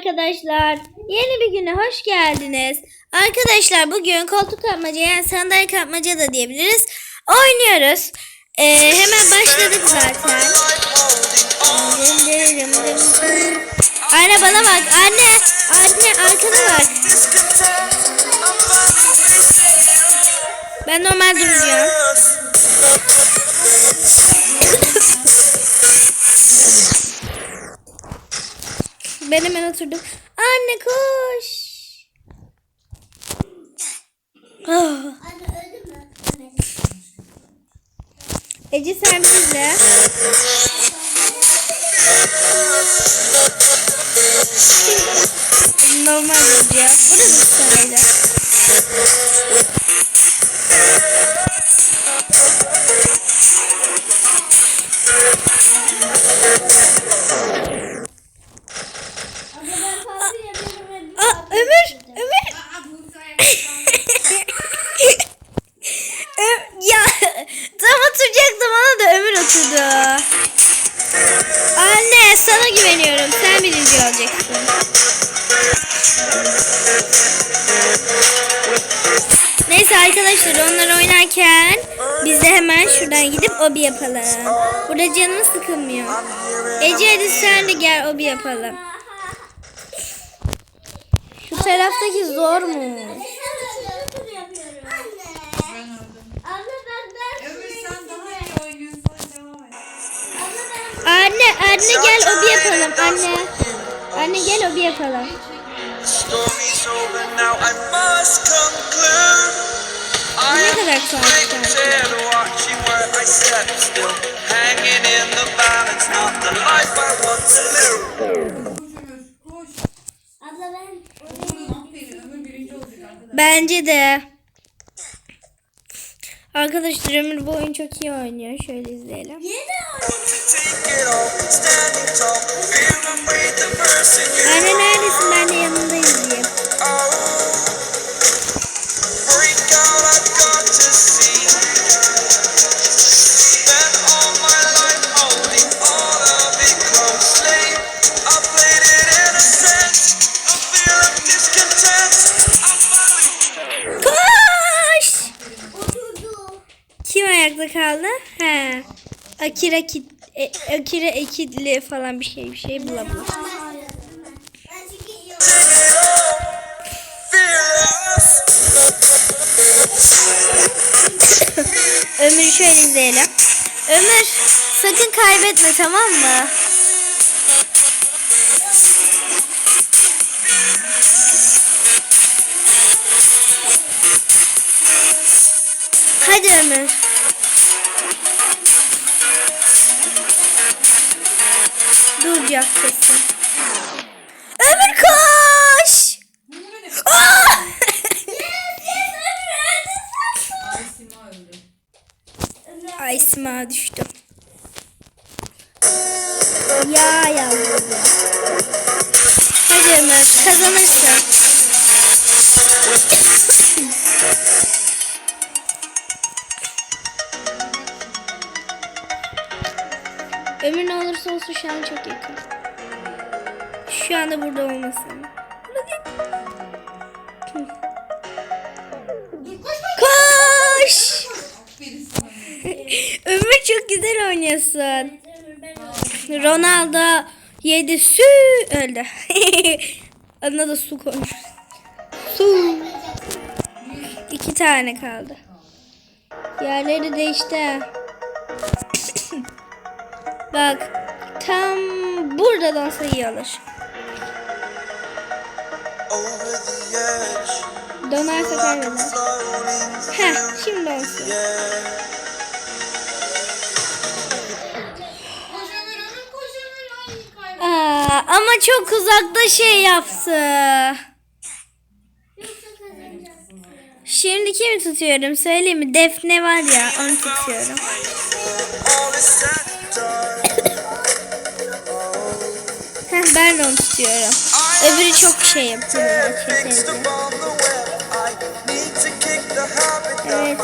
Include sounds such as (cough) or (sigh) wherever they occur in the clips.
arkadaşlar. Yeni bir güne hoş geldiniz. Arkadaşlar bugün koltuk kapmaca yani sandalye kapmaca da diyebiliriz. Oynuyoruz. Ee, hemen başladık zaten. Anne bana bak. Anne. Anne arkana bak. Ben normal duracağım. Ben hemen oturdum. Anne koş. Ah. Ece sen bizle. Normal duracağım. Burası sırayla. Arkadaşlar onlar oynarken biz de hemen şuradan gidip obi yapalım. Burada canım sıkılmıyor. Ece hadi sen de gel obi yapalım. Şu taraftaki zor mu? Anne, anne gel obi yapalım anne. Anne gel obi yapalım. Story's over now, I must conclude. Arkadaşlar. Bence de. Arkadaşlar Ömür bu oyun çok iyi oynuyor. Şöyle izleyelim. Take it all, Ayakta kaldı? He. Akira kit e, Akira ekidli falan bir şey bir şey bula bula. taking it all. Fearless. Ömür'ü şöyle izleyelim. Ömür sakın kaybetme tamam mı? Hadi Ömür. Duracak kesin. Ömür koş! Ah! Ay Sima. Ya yavrum ya. Hadi Ömer kazanırsın. Ömür ne olursa olsun şu an çok yakın. Şu anda burada olmasın. Koş! (laughs) Ömür çok güzel oynuyorsun. Ronaldo yedi su öldü. (laughs) Adına da su koymuş. Su. İki tane kaldı. Yerleri değişti. Bak tam burada dansa iyi alır. Dönerse kaybeder. Heh şimdi kaybettim. Aa, ama çok uzakta şey yaptı. Şimdi kimi tutuyorum söyleyeyim mi? Defne var ya onu tutuyorum. Heh, ben de onu tutuyorum. Öbürü çok şey yapıyor. That Evet.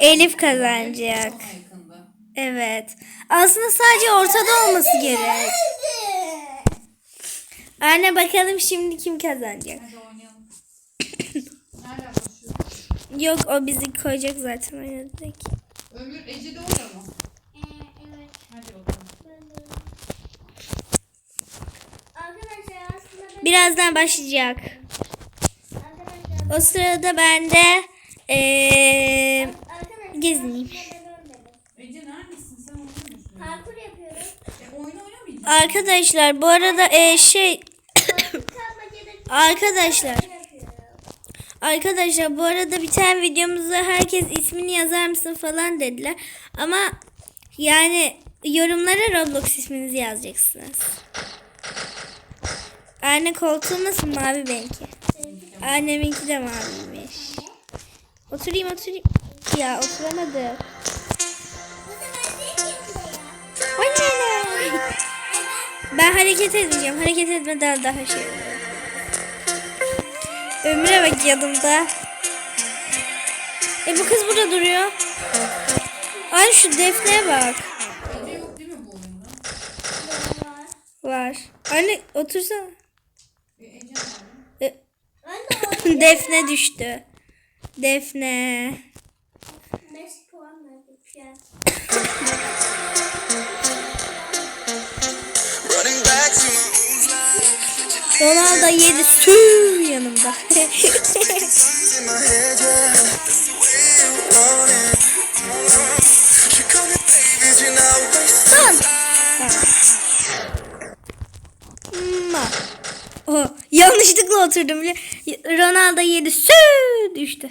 Elif kazanacak. Evet. Aslında sadece ortada olması gerek. Anne bakalım şimdi kim kazanacak. Yok o bizi koyacak zaten oynadık. Ömür Ece de orada mı? evet. Hadi bakalım. Arkadaşlar aslında Birazdan başlayacak. O sırada ben de eee gezineyim. Ece neredesin? Sen oynamıyorsun. Parkur yapıyoruz. E oyun oynamayacaksın. Arkadaşlar bu arada eee, şey (coughs) arkadaşlar Arkadaşlar bu arada bir tane videomuzda herkes ismini yazar mısın falan dediler. Ama yani yorumlara Roblox isminizi yazacaksınız. Anne koltuğu nasıl mavi benimki? Anneminki de maviymiş. Oturayım oturayım. Ya oturamadım. Anne. Ben hareket edeceğim. Hareket etmeden daha şey oluyor. Ömre bak yanımda. E bu kız burada duruyor. Ay şu defne bak. Var. Anne otursana. E, (laughs) defne düştü. Defne. (laughs) me baby, you know Son. Oh, yanlışlıkla oturdum bile. Ronaldo yedi sü düştü.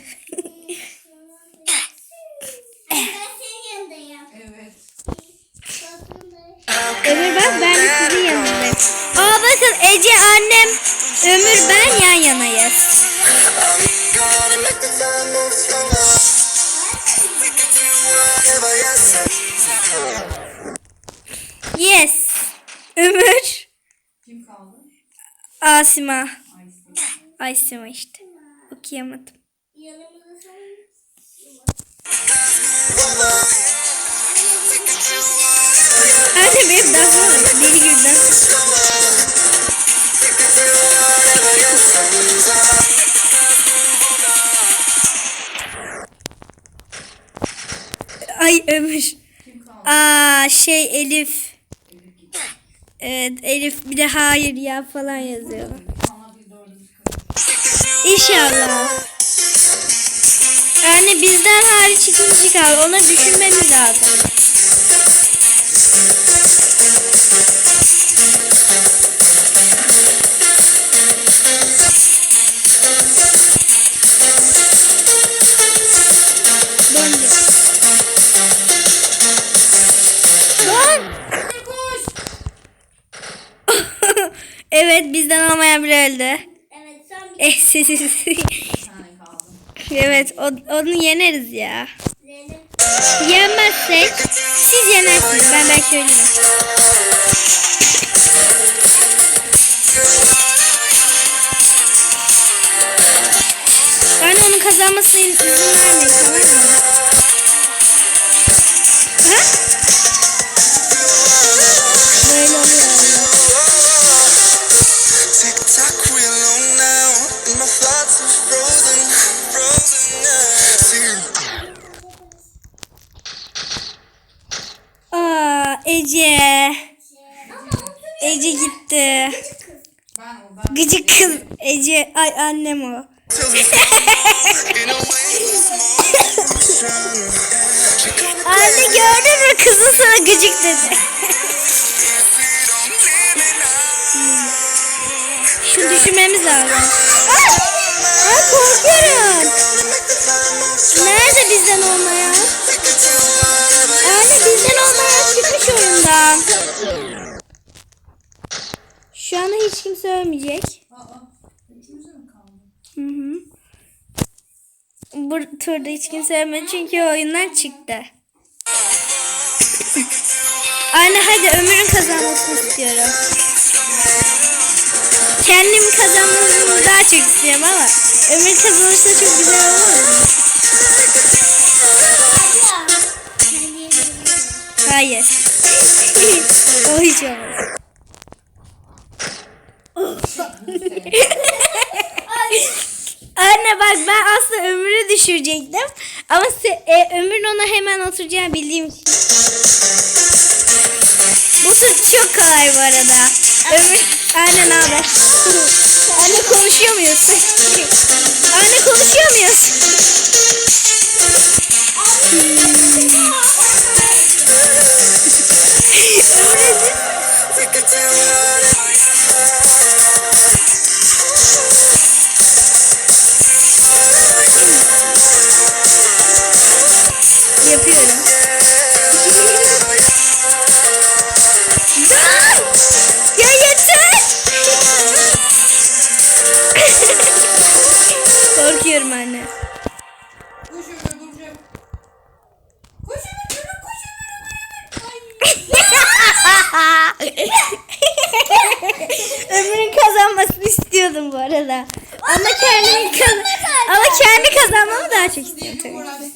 Evet. Bak ben de sizin yanındayım. Aa bakın Ece annem, Ömür ben yan yanayız. Yes. Ömür. Kim kaldı? Asima. Asima işte. Okuyamadım. Anne benim dansıma bak. Deli gibi dans. Ay Ömür. Aa şey Elif. Evet Elif bir de hayır ya falan yazıyor. İnşallah. Yani bizden hariç ikinci kaldı. Onu düşünmemiz lazım. Olmayan biri öldü. Evet son bir (laughs) tane kaldı. evet o- onu yeneriz ya. Zeynep. Yenmezsek siz yenersiniz. Ben belki ölürüm. Ben onun kazanmasına izin vermeyin tamam mı? Ha? Böyle. Ece. Ece gitti. Gıcık kız Ece. Ay annem o. Anne gördün mü kızın sana gıcık dedi. baby, don't leave me now. Şu düşünmemiz lazım. Ay, ay korkuyorum. Nerede bizden olmayan? Anne bizden olmayan oyundan. Şu anda hiç kimse ölmeyecek. Aa. Mi kaldı? Hı hı. Bu turda hiç kimse ölmedi çünkü oyundan çıktı. Anne hadi Ömür'ün kazanmasını istiyorum. Kendim kazanmasını daha çok istiyorum ama Ömür kazanırsa çok güzel olur. Hayır. O hiç olmaz. Anne bak ben aslında ömrü düşürecektim. Ama se- e, ömrün ona hemen oturacağını bildiğim için. Bu süt çok kolay bu arada. Ömür, anne ne haber? (laughs) anne konuşuyor muyuz? (laughs) anne konuşuyor muyuz? Yapıyorum. (laughs) Ya yeter! (laughs) Korkuyorum anne. Koş Ömür duracağım. Koş Ömür Ömür koş Ömür. Ömrün (laughs) kazanmasını istiyordum bu arada. Ama kendimin kaz ama kendi kazanmamı daha çok uğraşsın.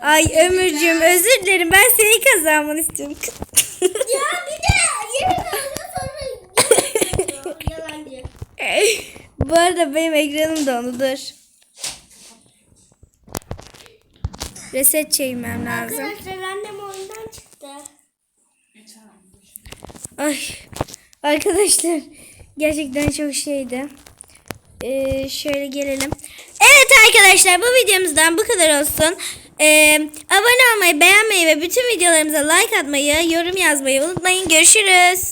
Ay Ömürcüğüm özür dilerim. Ben senin kazanmanı istiyorum. Ya bir de kaldı sonra yalan diyor. bu arada benim ekranım dondu. Dur. Reset çekmem lazım. Arkadaşlar annem oyundan çıktı. Ay arkadaşlar gerçekten çok şeydi. Ee, şöyle gelelim. Evet arkadaşlar bu videomuzdan bu kadar olsun. Ee, abone olmayı, beğenmeyi ve bütün videolarımıza like atmayı, yorum yazmayı unutmayın. Görüşürüz.